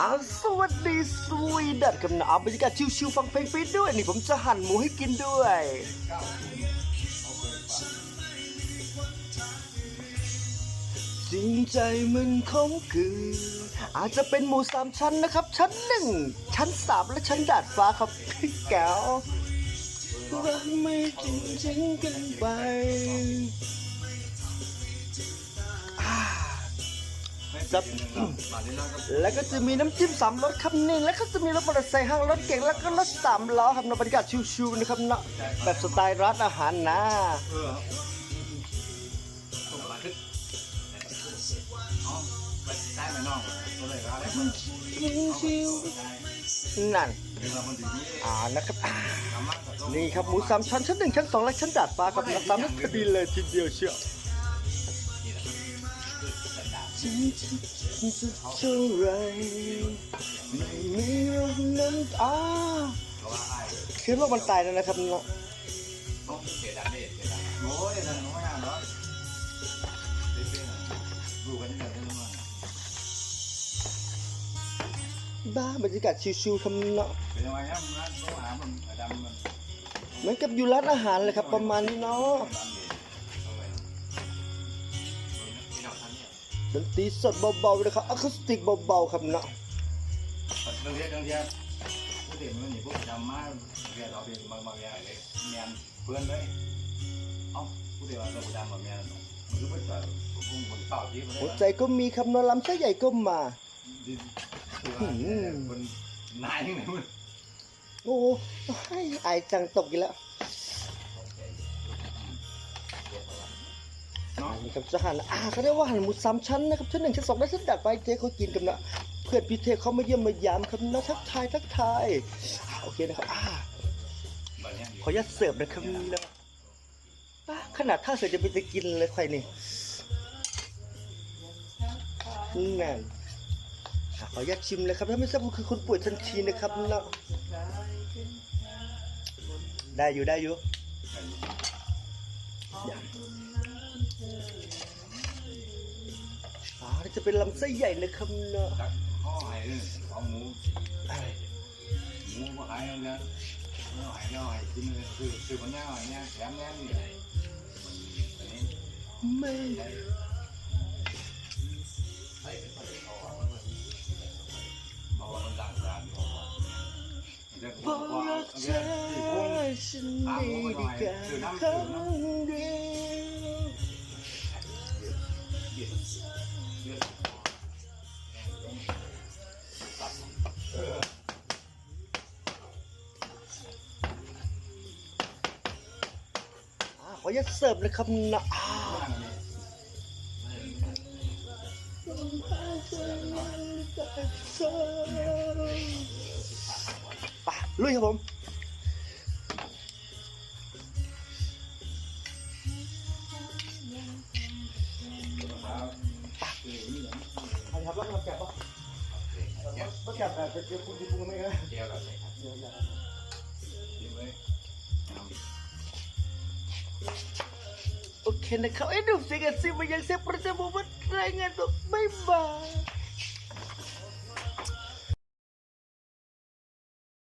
อาสวัสดีสวีดัตกับหนาวบรรยากาศชิวๆฟังเพลงไปด้วย นี่ผมจะหั่นหมูให้กินด้วย จริงใจมันคงคือ อาจจะเป็นหมูสามชั้นนะครับ ชั้นหนึ่ง ชั้นสามและชั้นดาดฟ้าครับพี่แก้วรักไม่จริงจริงกันไป จับแล้วก็จะมีน้ำจิ้มสามรสครับนี่แล้วก็จะมีรถมอเตอร์ไซค์ห้างรถเก๋งแล้วก็รถสามล้อครับในบรรยากาศชิวๆนะครับเนาะแบบสไตล์ร้านอาหารนะชิวๆนั่นอ่านะครับอ่าทำมากกว่าต้องนี่ครับหมูสามชั้นชั้นหนึ่งชั้นสองและชั้นดาดฟ้าครับตามนั้นพอดีเลยทีเดียวเชียว ฉันจะเท่าไรไม่มีรักนั้นอ่าคิดว่ามันตายแล้วนะครับเนาะโอ้ยนั่นน้อยอะเนาะเป๊ะๆดูกันที่ไหนด้รู้มั้งบ้าบรรยากาศชิวๆครับเนาะเป็นยังไงครับมันต้องหามันดำมันเหมือนกับอยู่ร้านอาหารเลยครับประมาณนี้เนาะ ดนตรีสดเบาๆนะครับอะคูสติกเบาๆครับเนาะเรื่องเรียกเรื่องเรียกผู้เด็กมันนี่พวกดำมากเรียกเราเป็นบางบางอย่างเลยเมียนเพื่อนเลยเอ้าผู้เด็กเราเราดำกับเมียนมันก็ไม่จ่ายผมคงคนเปล่าที่มันหัวใจก็มีครับนอนลำไส้ใหญ่ก็มาคนนายยังไงมึงโอ้ให้อายจังตกอีกแล้ว นี่ครับจะหันอ่าเขาเรียกว่าหันหมูสามชั้นนะครับชั้นหนึ่งชั้นสองและชั้นดัดไฟเจ๊เขากินกันนะเพื่อนพี่เทเขามาเยี่ยมมายามครับนะทักทายทักทายโอเคนะครับอ่าขออนุญาตเสิร์ฟนะครับนี่นะอะขนาดถ้าเสิร์ฟจะไปจะกินเลยใครนี่นั่นอะขออนุญาตชิมเลยครับถ้าไม่ทราบคือคนป่วยทันทีนะครับเนาะได้อยู่ได้อยู่ อ่านี่จะเป็นลำไส้ใหญ่นะครับเนาะตักข้อหายเลยเอาหมูหมูมาขายเอาเนี่ยเอาหายเอาหายกินเลยคือคือมันแน่หายเนี่ยแถมแน่นี่อันนี้ไม่บอกว่ามันดังดังบอกว่าจะเพบอราะกว่ารักเธที่อพุ่งฉันมีดีแค่ครั้งเดียว อ่าขออนุญาตเสิร์ฟเลยครับนะอ่าไปลุยครับผมใครครับรับรับแกะปะรับแกะแบบเป็นคุณดีปุ้งไม่กันเดียวกันเลยครับ แค่นั้นเขาเอ็นดูเสียงกันสิมันยังเสียงประจำวันรายงานตัวบ๊ายบาย